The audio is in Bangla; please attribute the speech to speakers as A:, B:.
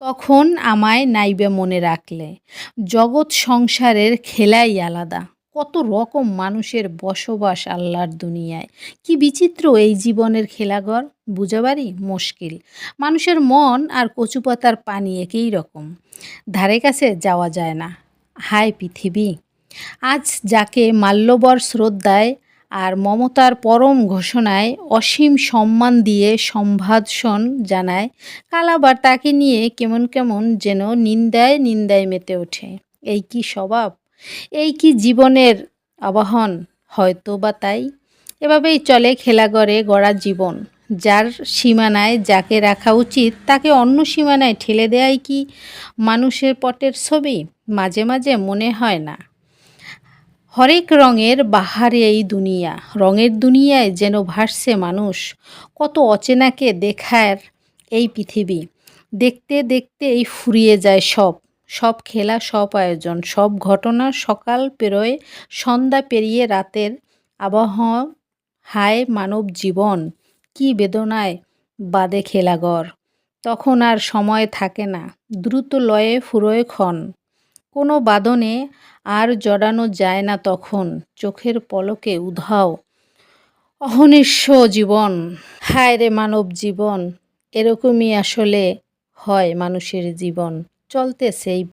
A: তখন আমায় নাইবে মনে রাখলে। জগৎ সংসারের খেলাই আলাদা। কত রকম মানুষের বসবাস আল্লাহর দুনিয়ায়। কি বিচিত্র এই জীবনের খেলাঘর। বুঝাবারই মুশকিল। মানুষের মন আর কচুপাতার পানি একই রকম। ধারে কাছে যাওয়া যায় না। হায় পৃথিবী। আজ যাকে মাল্যবর শ্রদ্ধায় আর মমতার পরম ঘোষণায় অসীম সম্মান দিয়ে সম্ভাষণ জানায়। কাল আবার তাকে নিয়ে কেমন কেমন যেন নিন্দায় নিন্দায় মেতে ওঠে। এই কি স্বভাব? এই কি জীবনের আবাহন? হয়তো বা তাই। এভাবেই চলে খেলাঘরে গড়া জীবন। যার সীমানায় যাকে রাখা উচিত, তাকে অন্য সীমানায় ঠেলে দেয়াই কি মানুষের পটের ছবি? মাঝে মাঝে মনে হয় না। হরেক রঙের বাহারে এই দুনিয়া, রঙের দুনিয়ায় যেন ভাসছে মানুষ, কত অচেনাকে দেখার এই পৃথিবী। দেখতে দেখতে এই ফুরিয়ে যায় সব সব খেলা, সব আয়োজন, সব ঘটনা সকাল পেরোয়, সন্ধ্যা পেরিয়ে রাতের আবহাওয়া হায় মানব জীবন কি বেদনায় বাদে খেলাঘর। তখন আর সময় থাকে না, দ্রুত লয়ে ফুরোয় ক্ষণ। কোনো বাদনে আর জড়ানো যায় না তখন। চোখের পলকে উধাও। অহনিশ্ব জীবন। হায় রে মানব জীবন। এরকমই আসলে হয় মানুষের জীবন। চলতে এই